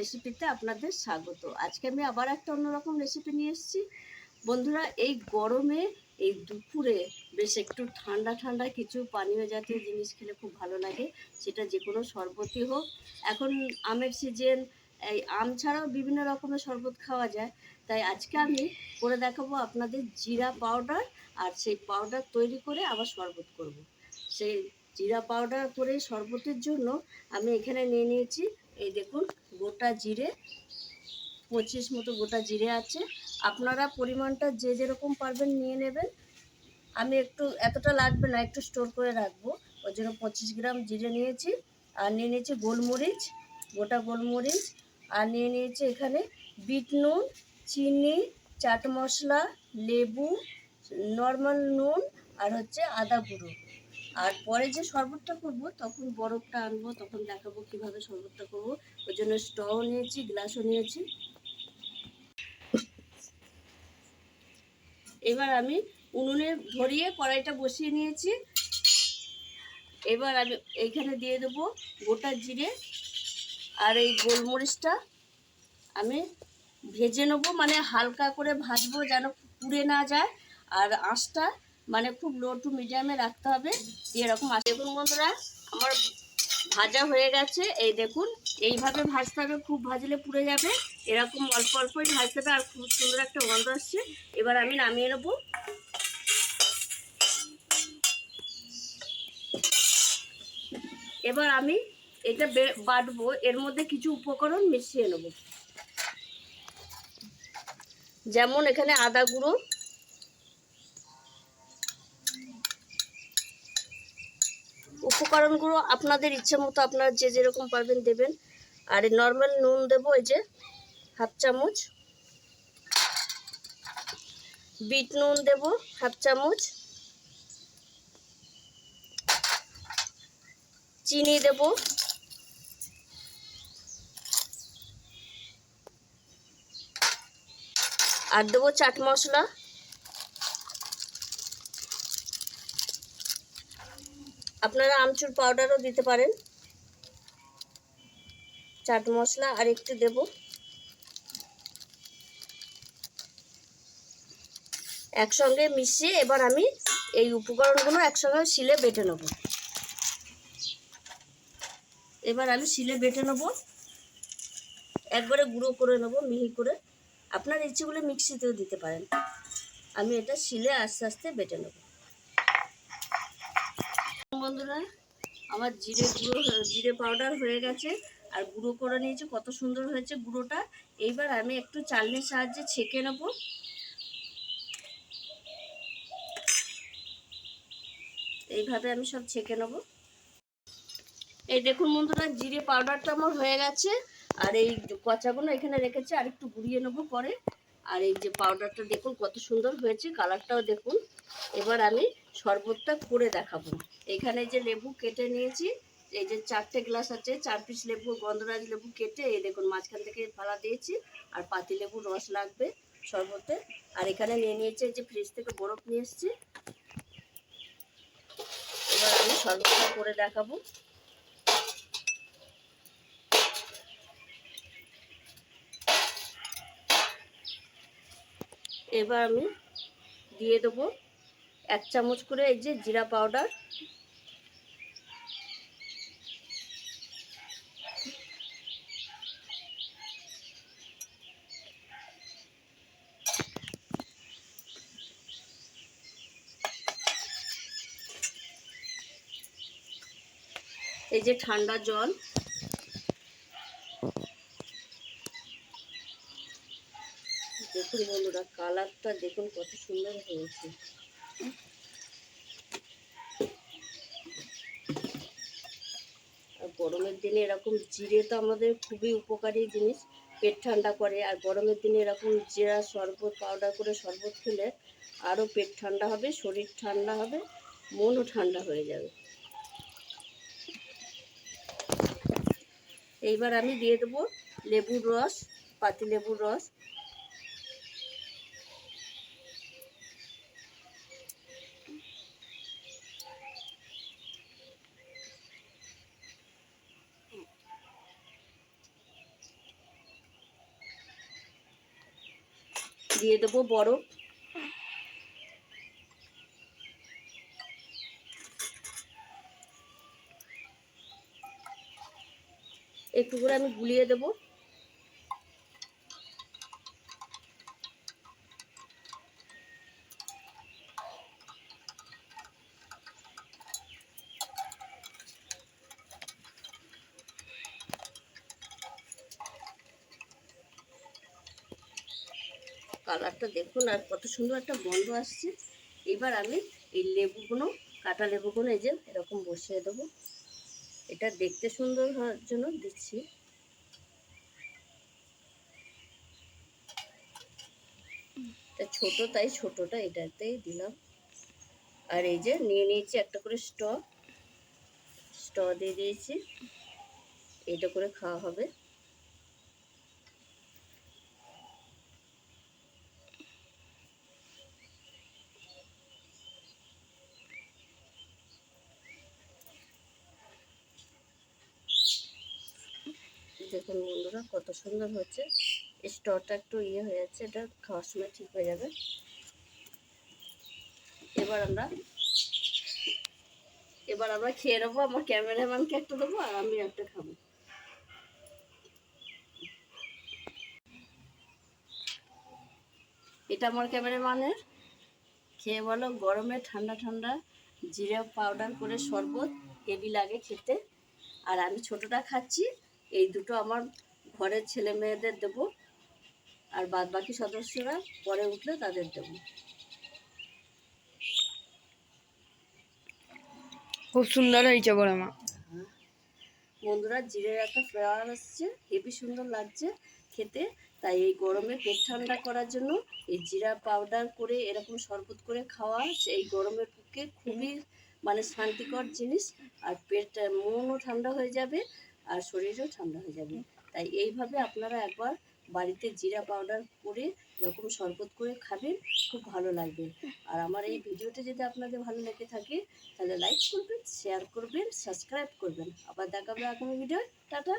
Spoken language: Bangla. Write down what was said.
রেসিপিতে আপনাদের স্বাগত। আজকে আমি আবার একটা অন্যরকম রেসিপি নিয়ে এসেছি। বন্ধুরা, এই গরমে, এই দুপুরে বেশ একটু ঠান্ডা ঠান্ডা কিছু পানীয় জাতীয় জিনিস খেলে খুব ভালো লাগে। সেটা যে কোনো শরবতই হোক। এখন আমের সিজন এই আম ছাড়াও বিভিন্ন রকমের শরবত খাওয়া যায়। তাই আজকে আমি করে দেখাবো আপনাদের জিরা পাউডার আর সেই পাউডার তৈরি করে আবার শরবত করব। সেই জিরা পাউডার করে শরবতের জন্য আমি এখানে নিয়ে নিয়েছি। এই দেখুন, গোটা জিরে, পঁচিশ মতো গোটা জিরে আছে। আপনারা পরিমাণটা যে যেরকম পারবেন নিয়ে নেবেন। আমি একটু, এতটা লাগবে না, একটু স্টোর করে রাখব। ওই জন্য পঁচিশ গ্রাম জিরে নিয়েছি, আর নিয়ে নিয়েছি গোলমরিচ, গোটা গোলমরিচ। আর নিয়ে নিয়েছি এখানে বিট নুন, চিনি, চাট মশলা, লেবু, নর্মাল নুন, আর হচ্ছে আদা গুঁড়ো। আর পরে যে শরবতটা করব, তখন বরফটা আনব, তখন দেখাবো কীভাবে শরবতটা করব। ওই জন্য স্টও নিয়েছি, গ্লাসও নিয়েছি। এবার আমি উনুনে ধরিয়ে কড়াইটা বসিয়ে নিয়েছি। এবার আমি এইখানে দিয়ে দেবো গোটা জিরে আর এই গোলমরিচটা। আমি ভেজে নেব মানে হালকা করে ভাজবো যেন পুড়ে না যায়। আর আঁচটা মানে খুব লো টু মিডিয়ামে রাখতে হবে এরকম দেখুন বন্ধুরা, আমার ভাজা হয়ে গেছে। এই দেখুন, এইভাবে ভাজতে হবে, খুব ভাজলে পুড়ে যাবে। এরকম অল্প অল্পই ভাজতে হবে, আর খুব সুন্দর একটা গন্ধ আসছে। এবার আমি নামিয়ে নেব। এবার আমি এটা বাটবো, এর মধ্যে কিছু উপকরণ মিশিয়ে নেব। যেমন এখানে আদা গুঁড়ো উপকরণগুলো আপনাদের ইচ্ছে মতো আপনারা যে যেরকম পারবেন দেবেন। আর এই নর্মাল নুন দেবো এই যে হাফ চামচ। বিট নুন দেবো হাফ চামচ। চিনি দেবো। আর দেবো চাট মশলা। আপনারা আমচুর পাউডারও দিতে পারেন। চাট মশলা আর একটু দেব। একসঙ্গে মিশিয়ে এবার আমি এই উপকরণগুলো একসঙ্গে শিলে বেটে নেব। এবার আমি শিলে বেটে নেব। একবারে গুঁড়ো করে নেব, মিহি করে। আপনার ইচ্ছেগুলো মিক্সিতেও দিতে পারেন। আমি এটা শিলে আস্তে আস্তে বেটে নেব। বন্ধুরা, আমার জিরে গুঁড়ো, জিরে পাউডার হয়ে গেছে, আর গুঁড়ো করে নিয়েছি, কত সুন্দর হয়েছে গুঁড়োটা। এইবার আমি একটু চালনির সাহায্যে ছেঁকে নেব। এইভাবে আমি সব ছেঁকে নেব। এই দেখুন বন্ধুরা, জিরে পাউডারটা আমার হয়ে গেছে, আর এই কচাগুলো এখানে রেখেছে, আর একটু গুঁড়িয়ে নেব পরে। আর এই যে পাউডারটা দেখুন, কত সুন্দর হয়েছে কালারটাও দেখুন। এবার আমি শরবতটা করে দেখাবো। এখানে যে লেবু কেটে নিয়েছি, এই যে চারটে গ্লাস আছে চার পিস লেবু, গন্ধরাজ লেবু কেটে, এই দেখুন মাঝখান থেকে ফালা দিয়েছি, আর পাতি লেবুর রস লাগবে শরবতে। আর এখানে নিয়ে নিয়েছি যে ফ্রিজ থেকে বরফ নিয়ে এসেছি। এবার আমি শরবতটা করে দেখাবো। এবার আমি দিয়ে দেবো এক চামচ করে এই যে জিরা পাউডার। এই যে ঠান্ডা জল। দেখুন বন্ধুরা, কালারটা দেখুন কত সুন্দর হয়েছে। আর গরমের দিনে এরকম জিরে তো আমাদের খুবই উপকারী জিনিস, পেট ঠান্ডা করে। আর গরমের দিনে এরকম জিরা শরবত পাউডার করে শরবত খেলে আরও পেট ঠান্ডা হবে, শরীর ঠান্ডা হবে, মনও ঠান্ডা হয়ে যাবে। এইবার আমি দিয়ে দেবো লেবুর রস পাতি লেবুর রস। দিয়ে দেবো বরফ একটু করে আমি গুলিয়ে দেবো। কালারটা দেখুন, আর কত সুন্দর একটা গন্ধ আসছে। এবার আমি এই লেবুগুলো, কাটা লেবুগুলো এই যে এরকম বসিয়ে দেবো। এটা দেখতে সুন্দর হওয়ার জন্য দিচ্ছি। ছোট, তাই ছোটটা এটাতেই দিলাম। আর এই যে নিয়ে নিয়েছি একটা করে স্ট স্ট দিয়ে দিয়েছি। এটা করে খাওয়া হবে। দেখুন বন্ধুরা, কত সুন্দর হচ্ছে। স্টরটা একটু ইয়ে হয়ে যাচ্ছে, এটা খাওয়ার সময় ঠিক হয়ে যাবে। এবার আমরা এবার আমরা খেয়ে নেব, আমার ক্যামেরাম্যানকে একটা দেবো, আর আমি একটা খাব। এটা আমার ক্যামেরাম্যানের। খেয়ে বলো, গরমে ঠান্ডা ঠান্ডা জিরা পাউডার করে শরবত, হেভি লাগে খেতে। আর আমি ছোটটা খাচ্ছি এই দুটো আমার ঘরের ছেলে মেয়েদের দেবো আর বাদ বাকি সদস্যরা পরে উঠলে তাদের দেবো। খুব সুন্দর হয়েছে বড় মা। বন্ধুরা জিরের একটা ফ্লেভার আসছে হেভি সুন্দর লাগছে খেতে। তাই এই গরমে পেট ঠান্ডা করার জন্য এই জিরা পাউডার করে এরকম শরবত করে খাওয়া এই গরমের পক্ষে খুবই মানে শান্তিকর জিনিস। আর পেট মনও ঠান্ডা হয়ে যাবে। আর শরীরও ঠান্ডা হয়ে যাবে। তাই এইভাবে আপনারা একবার বাড়িতে জিরা পাউডার করে এরকম শরবত করে খাবেন, খুব ভালো লাগবে। আর আমার এই ভিডিওটা যদি আপনাদের ভালো লেগে থাকে, তাহলে লাইক করবেন শেয়ার করবেন সাবস্ক্রাইব করবেন। আবার দেখাবে আগামী ভিডিও টাটা।